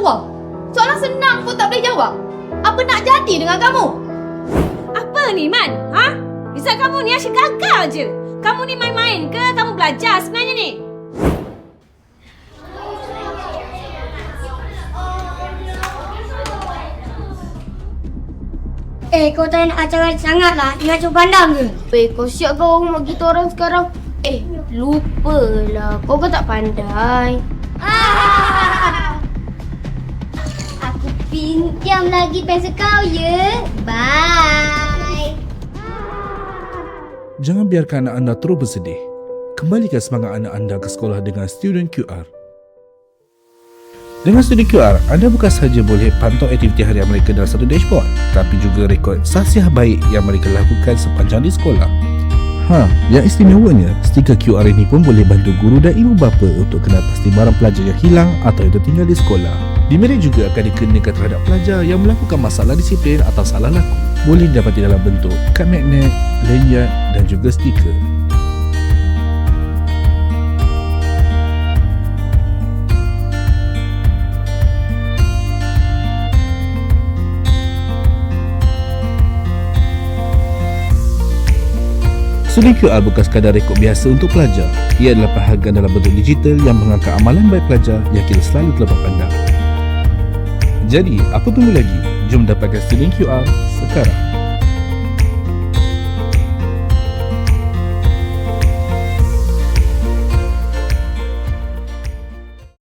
jawab? Soalan senang pun tak boleh jawab. Apa nak jadi dengan kamu? Apa ni Man? Ha? Rizal kamu ni asyik gagal je. Kamu ni main-main ke kamu belajar sebenarnya ni? Eh, kau tak nak acara sangat lah. Ingat cuba pandang ke? Eh, kau siap kau mak kita orang sekarang? Eh, lupalah. Kau kan tak pandai. Aku pinjam lagi pensel kau ya. Bye. Jangan biarkan anak anda terus bersedih. Kembalikan semangat anak anda ke sekolah dengan Student QR. Dengan Student QR, anda bukan sahaja boleh pantau aktiviti harian mereka dalam satu dashboard, tapi juga rekod sasiah baik yang mereka lakukan sepanjang di sekolah. Ha, yang istimewanya, stiker QR ini pun boleh bantu guru dan ibu bapa untuk kenal pasti barang pelajar yang hilang atau yang tertinggal di sekolah. Demerit juga akan dikenakan terhadap pelajar yang melakukan masalah disiplin atau salah laku. Boleh didapati dalam bentuk kad magnet, lanyard dan juga stiker. Student QR bukan sekadar rekod biasa untuk pelajar. Ia adalah penghargaan dalam bentuk digital yang mengangkat amalan baik pelajar yang kita selalu terlepas pandang. Jadi, apa tunggu lagi? Jom dapatkan Student QR sekarang.